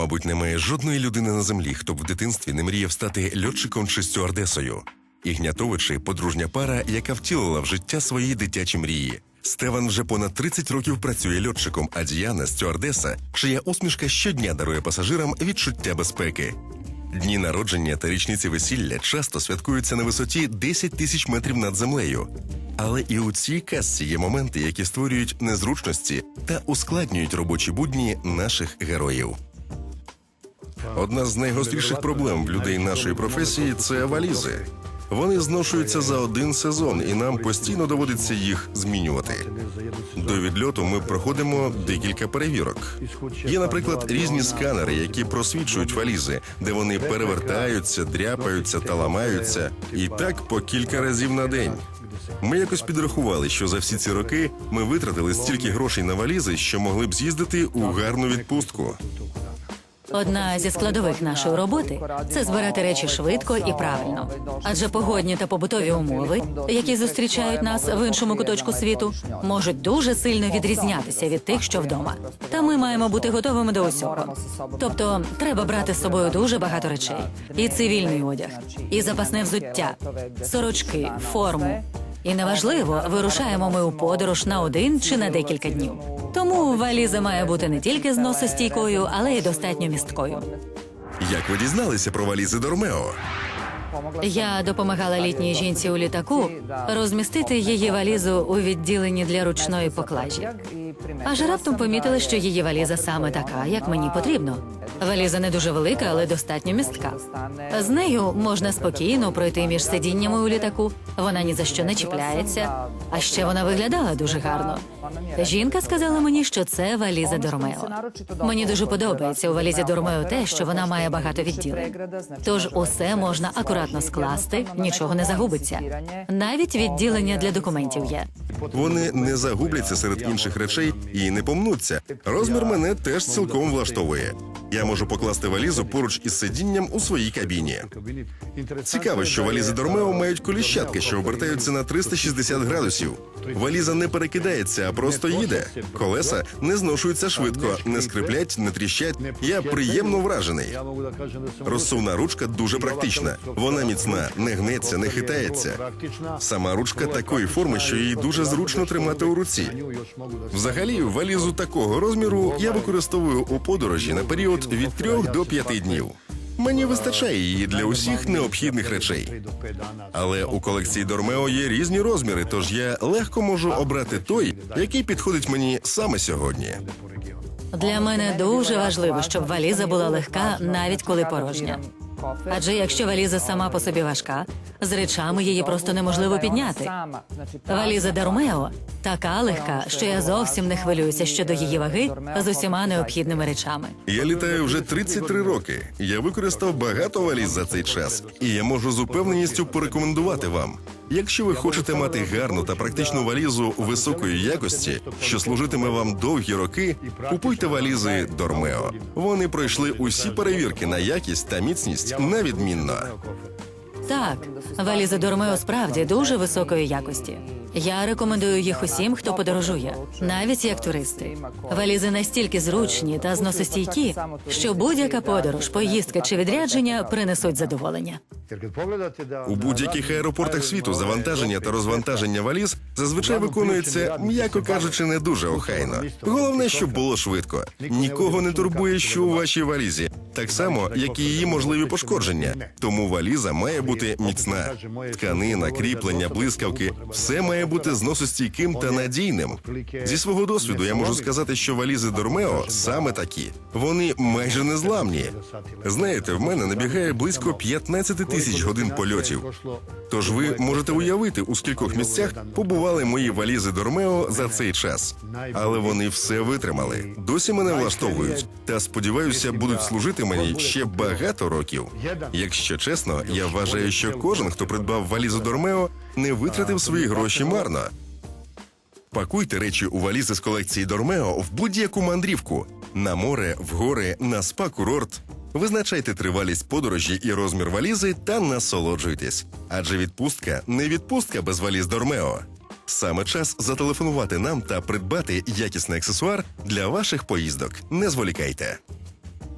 Мабуть, немає жодної людини на землі, хто б в дитинстві не мріяв стати льотчиком чи стюардесою. Ігнятовичі подружня пара, яка втілила в життя свої дитячі мрії. Стеван вже понад 30 років працює льотчиком, а Діана стюардеса, чия усмішка щодня дарує пасажирам відчуття безпеки. Дні народження та річниці весілля часто святкуються на висоті 10 тисяч метрів над землею. Але і у цій казці є моменти, які створюють незручності та ускладнюють робочі будні наших героїв. Одна з найгостріших проблем в людей нашої професії це валізи. Вони зношуються за один сезон, і нам постійно доводиться їх змінювати. До відльоту ми проходимо декілька перевірок. Є, наприклад, різні сканери, які просвічують валізи, де вони перевертаються, дряпаються та ламаються, і так по кілька разів на день. Ми якось підрахували, що за всі ці роки ми витратили стільки грошей на валізи, що могли б з'їздити у гарну відпустку. Одна зі складових нашої роботи це збирати речі швидко і правильно. Адже погодні та побутові умови, які зустрічають нас в іншому куточку світу, можуть дуже сильно відрізнятися від тих, що вдома. Та ми маємо бути готовими до усього. Тобто, треба брати з собою дуже багато речей: і цивільний одяг, і запасне взуття, сорочки, форму. І неважливо, вирушаємо ми у подорож на один чи на декілька днів. Тому валіза має бути не тільки зносостійкою, але й достатньо місткою. Як ви дізналися про валізи Дормео? Я допомагала літній жінці у літаку розмістити її валізу у відділенні для ручної поклажі. Аж раптом помітила, що її валіза саме така, як мені потрібно. Валіза не дуже велика, але достатньо містка. З нею можна спокійно пройти між сидіннями у літаку. Вона ні за що не чіпляється. А ще вона виглядала дуже гарно. Жінка сказала мені, що це валіза Дормео. Мені дуже подобається у валізі Дормео те, що вона має багато відділень. Тож усе можна акуратно скласти, нічого не загубиться. Навіть відділення для документів є. Вони не загубляться серед інших речей і не помнуться. Розмір мене теж цілком влаштовує. Я можу покласти валізу поруч із сидінням у своїй кабіні. Цікаво, що валізи Дормео мають коліщатки, що обертаються на 360 градусів. Валіза не перекидається, а просто їде. Колеса не зношуються швидко, не скриплять, не тріщать. Я приємно вражений. Розсувна ручка дуже практична. Вона міцна, не гнеться, не хитається. Сама ручка такої форми, що її дуже зручно тримати у руці. Взагалі, валізу такого розміру я використовую у подорожі на період від 3 до 5 днів. Мені вистачає її для усіх необхідних речей. Але у колекції Дормео є різні розміри, тож я легко можу обрати той, який підходить мені саме сьогодні. Для мене дуже важливо, щоб валіза була легка, навіть коли порожня. Адже якщо валіза сама по собі важка, з речами її просто неможливо підняти. Валіза Дормео така легка, що я зовсім не хвилююся щодо її ваги з усіма необхідними речами. Я літаю вже 33 роки. Я використав багато валіз за цей час, і я можу з упевненістю порекомендувати вам. Якщо ви хочете мати гарну та практичну валізу високої якості, що служитиме вам довгі роки, купуйте валізи Дормео. Вони пройшли усі перевірки на якість та міцність на відмінно. Так, валізи Дормео справді дуже високої якості. Я рекомендую їх усім, хто подорожує, навіть як туристи. Валізи настільки зручні та зносостійкі, що будь-яка подорож, поїздка чи відрядження принесуть задоволення. У будь-яких аеропортах світу завантаження та розвантаження валіз зазвичай виконується, м'яко кажучи, не дуже охайно. Головне, щоб було швидко. Нікого не турбує, що у вашій валізі, так само, як і її можливі пошкодження. Тому валіза має бути міцна. Тканина, кріплення, блискавки все має бути зносостійким та надійним. Зі свого досвіду я можу сказати, що валізи Дормео саме такі. Вони майже незламні. Знаєте, в мене набігає близько 15 тисяч годин польотів. Тож ви можете уявити, у скількох місцях побували мої валізи Дормео за цей час. Але вони все витримали. Досі мене влаштовують. Та сподіваюся, будуть служити мені ще багато років. Якщо чесно, я вважаю, що кожен, хто придбав валізу Дормео, не витратив свої гроші марно. Пакуйте речі у валізи з колекції Дормео в будь-яку мандрівку на море, в гори, на спа-курорт. Визначайте тривалість подорожі і розмір валізи та насолоджуйтесь. Адже відпустка не відпустка без валіз Дормео. Саме час зателефонувати нам та придбати якісний аксесуар для ваших поїздок. Не зволікайте.